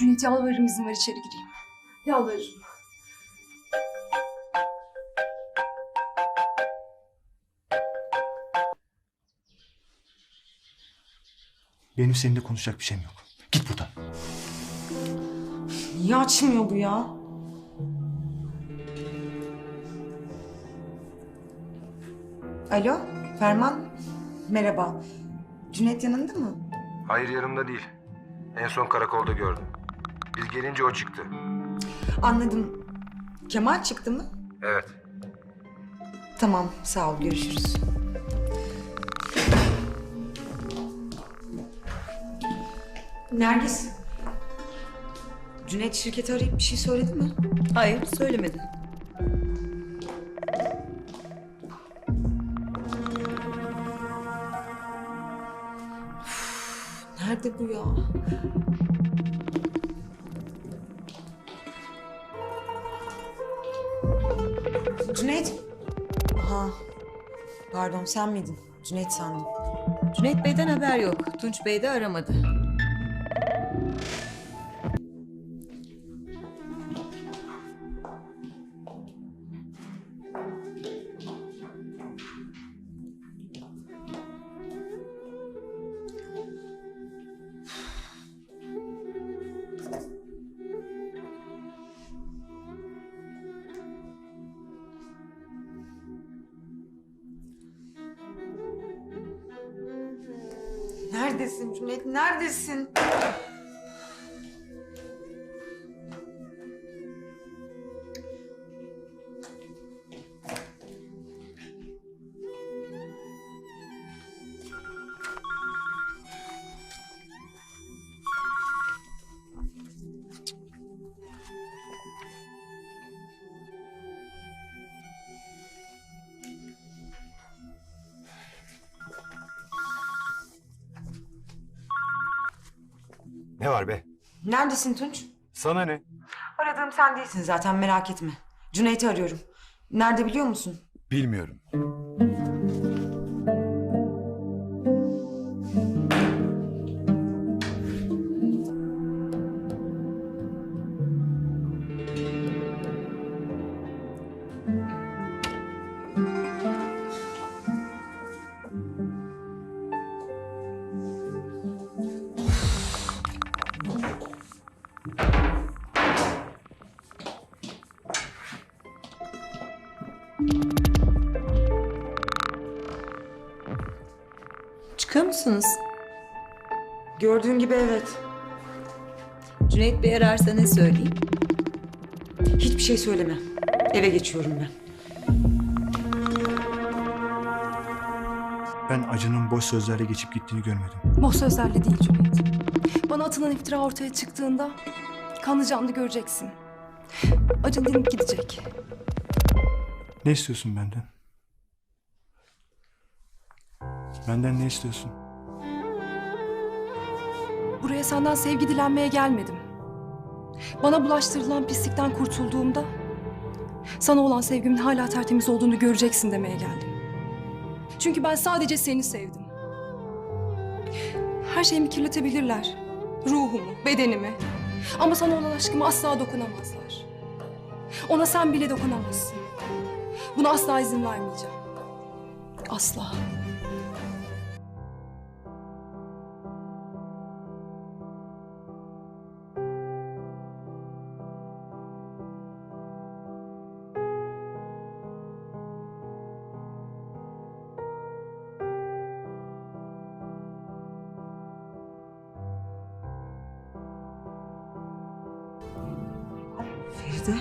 Cüneyt yalvarırım izin ver içeri gireyim. Yalvarırım. Benim seninle konuşacak bir şeyim yok. Git buradan. Niye açmıyor bu ya? Alo, Ferman. Merhaba. Cüneyt yanında mı? Hayır yanımda değil. En son karakolda gördüm. Biz gelince o çıktı. Anladım. Kemal çıktı mı? Evet. Tamam, sağ ol. Görüşürüz. Nergis. Cüneyt şirketi arayıp bir şey söyledi mi? Hayır, söylemedi. Nerede bu ya? Cüneyt. Aha. Pardon sen miydin? Cüneyt sandım. Cüneyt Bey'den haber yok. Tunç Bey de aramadı. Neredesin Cüneyt? Neredesin? Ne var be? Neredesin Tunç? Sana ne? Aradığım sen değilsin zaten merak etme. Cüneyt'i arıyorum. Nerede biliyor musun? Bilmiyorum. Çıkıyor musunuz? Gördüğün gibi evet. Cüneyt Bey ararsa ne söyleyeyim? Hiçbir şey söyleme. Eve geçiyorum ben. Ben acının boş sözlerle geçip gittiğini görmedim. Boş sözlerle değil Cüneyt. Bana atılan iftira ortaya çıktığında kanlı canlı göreceksin. Acın dinip gidecek. Ne istiyorsun benden? Benden ne istiyorsun? Buraya senden sevgi dilenmeye gelmedim. Bana bulaştırılan pislikten kurtulduğumda sana olan sevgimin hala tertemiz olduğunu göreceksin demeye geldim. Çünkü ben sadece seni sevdim. Her şeyimi kirletebilirler. Ruhumu, bedenimi. Ama sana olan aşkıma asla dokunamazlar. Ona sen bile dokunamazsın. Buna asla izin vermeyeceğim. Asla. Feride.